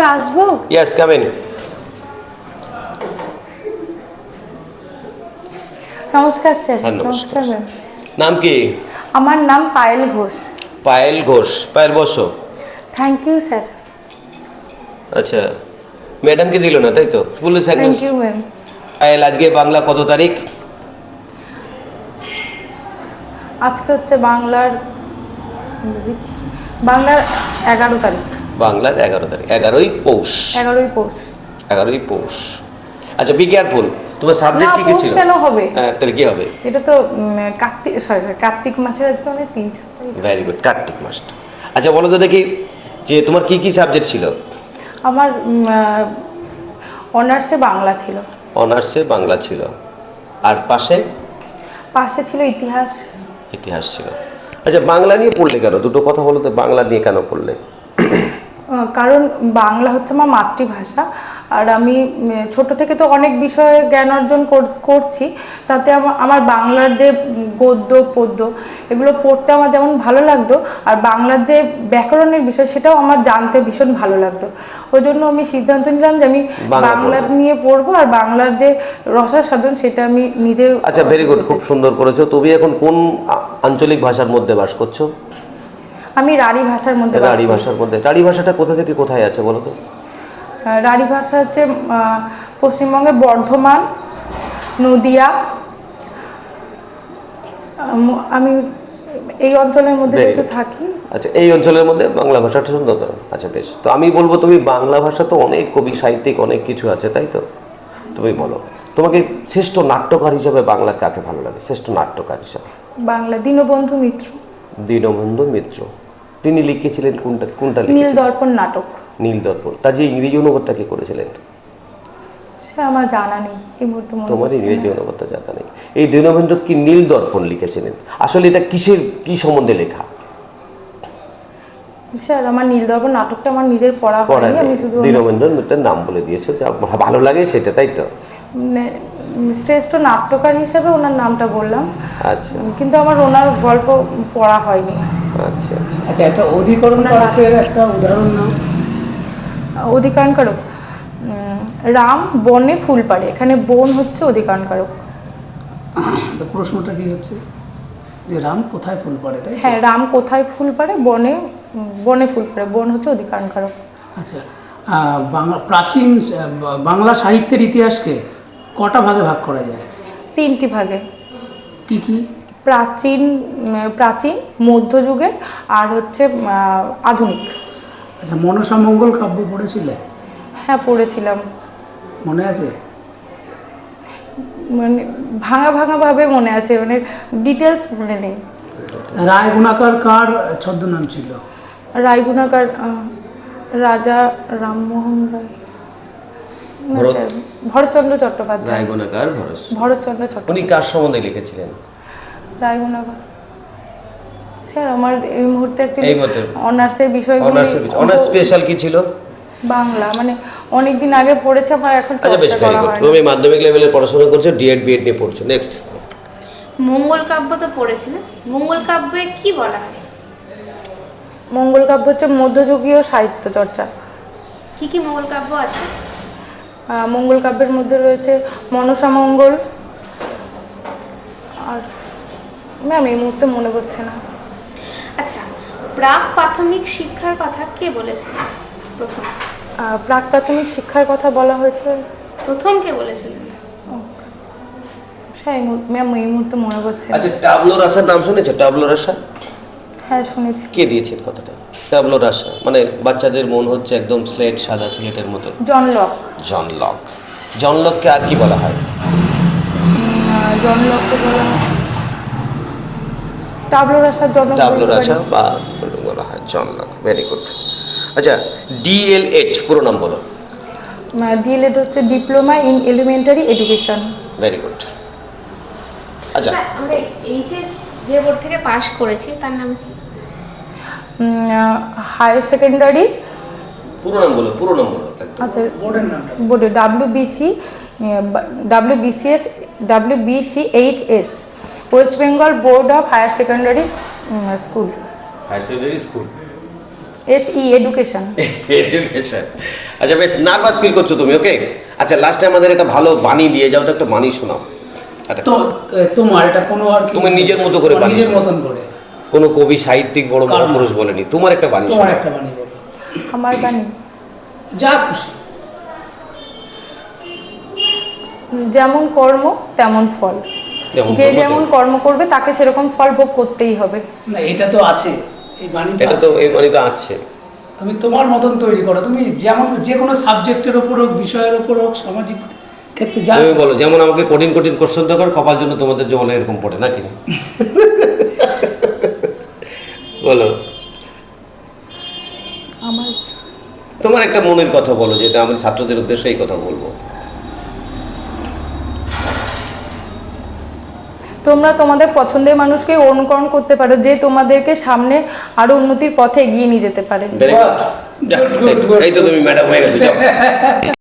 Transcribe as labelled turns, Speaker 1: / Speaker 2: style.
Speaker 1: Sir আসব?
Speaker 2: Yes come in
Speaker 1: নমস্কার sir
Speaker 2: হ্যাঁ, নমস্কার। নাম কি?
Speaker 1: আমার নাম পায়েল ঘোষ।
Speaker 2: পায়েল ঘোষ। পায়েল বসো।
Speaker 1: থ্যাংক ইউ স্যার
Speaker 2: আচ্ছা ম্যাডামকে দিল না তাই তো? Police
Speaker 1: thank you ma'am
Speaker 2: Payel আজকে বাংলা কত তারিখ?
Speaker 1: আজকে হচ্ছে বাংলার বাংলার এগারো তারিখ।
Speaker 2: বাংলার এগারো তারিখ এগারোই পৌষ।
Speaker 1: এগারোই পৌষ।
Speaker 2: এগারোই পৌষ। আচ্ছা বি কেয়ারফুল তোমার সাবজেক্ট কি কি ছিল?
Speaker 1: কেন হবে?
Speaker 2: হ্যাঁ তাহলে কি হবে?
Speaker 1: এটা তো কার্তিক সরি সরি কার্তিক মাসের আজকে অনেক তিন
Speaker 2: ভেরি গুড কার্তিক মাসটা আচ্ছা বলো তো দেখি যে তোমার কি কি সাবজেক্ট ছিল?
Speaker 1: আমার অনার্সে বাংলা ছিল।
Speaker 2: অনার্সে বাংলা ছিল। আর পাশে?
Speaker 1: পাশে ছিল ইতিহাস।
Speaker 2: ইতিহাস ছিল। আচ্ছা বাংলা নিয়ে পড়লে কেন? দুটো কথা বলো তো বাংলা নিয়ে কেন পড়লে?
Speaker 1: কারণ বাংলা হচ্ছে আমার মাতৃভাষা। আর আমি ছোট থেকে তো অনেক বিষয়ে জ্ঞান অর্জন কর- করছি। তাতে আমার বাংলার যে গদ্য পদ্য এগুলো পড়তে আমার যেমন ভালো লাগতো আর বাংলার যে ব্যাকরণের বিষয় সেটাও আমার জানতে ভীষণ ভালো লাগতো। ওই জন্য আমি সিদ্ধান্ত নিলাম যে আমি
Speaker 2: বাংলা
Speaker 1: বাংলা নিয়ে পড়ব আর বাংলার যে রসার সাধন সেটা আমি নিজে
Speaker 2: আচ্ছা ভেরি গুড খুব সুন্দর করেছ। তুমি এখন কোন আঞ্চলিক ভাষার মধ্যে বাস করছ?
Speaker 1: আমি রাঢ়ী ভাষার মধ্যে
Speaker 2: রাঢ়ী ভাষার মধ্যে। রাঢ়ী ভাষাটা কোথা থেকে কোথায় আছে বলো তো?
Speaker 1: রাঢ়ী ভাষা হচ্ছে পশ্চিমবঙ্গে বর্ধমান নদিয়া আমি এই অঞ্চলের মধ্যে যেহেতু থাকি।
Speaker 2: আচ্ছা এই অঞ্চলের মধ্যে বাংলা ভাষাটা সুন্দর? আচ্ছা বেশ। তো আমি বলব তুমি বাংলা ভাষা তো অনেক কবি সাহিত্যিক অনেক কিছু আছে তাই তো? তুমি বলো। তোমাকে শ্রেষ্ঠ নাট্যকার হিসেবে বাংলার কাকে ভালো লাগে? শ্রেষ্ঠ নাট্যকার হিসেবে?
Speaker 1: বাংলা দীনবন্ধু মিত্র।
Speaker 2: দীনবন্ধু মিত্র। তিনি লিখেছিলেন কোনটা কোনটা
Speaker 1: নীল দর্পণ নাটক।
Speaker 2: নীল দর্পণ তার যে ইংরেজি অনুবাদটা কে করেছিলেন?
Speaker 1: আমার জানা নেই এই মুহূর্তে
Speaker 2: তোমার ইংরেজি অনুবাদটা জানা নেই। এই দীনবন্ধু কি নীল দর্পণ লিখেছিলেন? আসলে এটা কিসের কি সম্বন্ধে লেখা?
Speaker 1: স্যার আমার নাটকটা আমার নিজের পড়া হয়নি আমি শুধু
Speaker 2: দীনবন্ধু মিত্রের নাম বলে দিয়েছ যা ভালো লাগে সেটা তাই তো?
Speaker 1: মানে, শ্রেষ্ঠ নাট্যকার হিসেবে ওনার নামটা বললাম।
Speaker 2: আচ্ছা।
Speaker 1: কিন্তু আমার ওনার গল্প পড়া হয়নি।
Speaker 2: আচ্ছা আচ্ছা।
Speaker 3: আচ্ছা একটা অধিকরণ কারকের একটা উদাহরণ নাও।
Speaker 1: অধিকারণ কারক রাম বনে ফুল পাড়ে এখানে বন হচ্ছে অধিকারণ কারক
Speaker 3: তো প্রশ্নটা কি হচ্ছে? যে রাম কোথায় ফুল পড়ে তাই তো?
Speaker 1: হ্যাঁ রাম কোথায় ফুল পাড়ে? বনে বনে ফুল পাড়ে বন হচ্ছে অধিকারণ কারক
Speaker 3: আচ্ছা বাংলা প্রাচীন বাংলা সাহিত্যের ইতিহাসকে কটা ভাগে ভাগ করা যায়?
Speaker 1: তিনটি ভাগে।
Speaker 3: কি কি?
Speaker 1: প্রাচীন প্রাচীন মধ্যযুগের আর হচ্ছে আধুনিক।
Speaker 3: আচ্ছা মনসা মঙ্গল কাব্য পড়েছিলে?
Speaker 1: হ্যাঁ পড়েছিলাম।
Speaker 3: মনে আছে?
Speaker 1: মানে ভাঙা ভাঙা ভাবে মনে আছে মানে ডিটেলস মনে নেই।
Speaker 3: রায় গুণাকার কার ছদ্মনাম ছিল?
Speaker 1: রায়গুণাকার আহ, রাজা রামমোহন রায়। ভরতচন্দ্র চট্টোপাধ্যায়।
Speaker 2: রায়গুণাকার
Speaker 1: ভরতচন্দ্র
Speaker 2: উনি কার সম্বন্ধে লিখেছিলেন?
Speaker 1: রায়গুণাকার স্যার আমার এই মুহূর্তে
Speaker 2: এই মুহূর্তে?
Speaker 1: অনার্সের বিষয়গুলো
Speaker 2: অনার্স অনার্স স্পেশাল কি ছিল?
Speaker 1: বাংলা। মানে অনেক দিন আগে পড়েছে আমার এখন
Speaker 2: আচ্ছা বেশ ভেরি গুড তুমি মাধ্যমিক লেভেলের পড়াশোনা করছ ডিএড বিএড নিয়ে পড়ছো। নেক্সট
Speaker 4: মঙ্গল কাব্য তো পড়েছিলেন মঙ্গল কাব্যে কি বলা হয়?
Speaker 1: মঙ্গল কাব্য হচ্ছে মধ্যযুগীয় সাহিত্য চর্চা।
Speaker 4: কি কি মঙ্গল কাব্য আছে?
Speaker 1: মঙ্গল কাব্যের মধ্যে রয়েছে মনসা মঙ্গল আর ম্যাম এই মুহূর্তে মনে পড়ছে না।
Speaker 4: আচ্ছা প্রাক প্রাথমিক শিক্ষার কথা কে বলেছিলেন প্রথম।
Speaker 1: প্রাক প্রাথমিক শিক্ষার কথা বলা হয়েছে।
Speaker 4: প্রথম কে বলেছিলেন
Speaker 1: স্যার ম্যাম এই মুহূর্তে মনে পড়ছে
Speaker 2: আচ্ছা টাবলো রাসার নাম শুনেছো? টাবলো রাসা
Speaker 1: হ্যাঁ শুনেছি।
Speaker 2: কে দিয়েছেন কথাটা? টাবলো রাসা মানে বাচ্চাদের মন হচ্ছে একদম স্লেট সাদা স্লেটের মতো।
Speaker 1: জন লক
Speaker 2: জন লক জন লককে আর কি বলা হয়?
Speaker 1: জন লককে বলা হয়। টাবলো রাসার জন্ম
Speaker 2: টাবলো রাসা বা বলা হয় জন লক ভেরি গুড আচ্ছা ডিএলএড পুরো নাম বলো।
Speaker 1: ডিএলএড হচ্ছে diploma in elementary education
Speaker 2: very good আচ্ছা।
Speaker 4: আমরা এইচএস যে বোর্ড থেকে পাশ করেছি তার নাম কি?
Speaker 1: হায়ার সেকেন্ডারি
Speaker 2: পুরো নাম বলো পুরো নাম বলো
Speaker 1: আচ্ছা
Speaker 3: বোর্ডের নামটা
Speaker 1: বোর্ডে WBC WBCS WBCHS West Bengal board of higher secondary school.
Speaker 2: Higher secondary school?
Speaker 1: S E education.
Speaker 2: Education. আচ্ছা বেশ নার্ভাস ফিল করছ তুমি ওকে আচ্ছা লাস্টে আমাদের একটা ভালো বাণী দিয়ে যাও তো একটা বাণী শোনাও।
Speaker 3: তো তোমার এটা কোনো আর কি
Speaker 2: তুমি নিজের মতো করে বানিয়ে
Speaker 3: নিজের মতন করে।
Speaker 2: কোনো কবি সাহিত্যিক বড় বড় পুরুষ বলেনি। তোমার একটা বাণী
Speaker 3: তোমার
Speaker 2: শোনাও।
Speaker 3: একটা বাণী বলো।
Speaker 1: আমার বাণী।
Speaker 3: যা খুশি।
Speaker 1: যেমন কর্ম তেমন ফল। যে যেমন কর্ম করবে তাকে সেরকম ফল ভোগ করতেই হবে।
Speaker 3: না এটা তো আছে। এই বাণী তো
Speaker 2: এটা তো এই বাণী তো আছে।
Speaker 3: তুমি তোমার মতন তৈরি করো। তুমি যেমন যে কোনো সাবজেক্টের ওপর হোক বিষয়ের ওপর হোক সামাজিক ক্ষেত্রে যা
Speaker 2: তুমি বলো যেমন আমাকে কঠিন কঠিন কোশ্চেন দরকার কপাল জন্য তোমাদের জলে এরকম পড়ে নাকি? বলো।
Speaker 1: আমার
Speaker 2: তোমার একটা মনের কথা বলো যেটা আমি ছাত্রদের উদ্দেশ্যে এই কথা বলব।
Speaker 1: তোমরা তোমাদের পছন্দের মানুষকে অনুকরণ করতে পারো যে তোমাদেরকে সামনে আরও উন্নতির পথে এগিয়ে নিয়ে যেতে পারে
Speaker 2: ভেরি
Speaker 3: Good, good, good.
Speaker 2: এই তো তুমি ম্যাডাম হয়ে গেছো যাও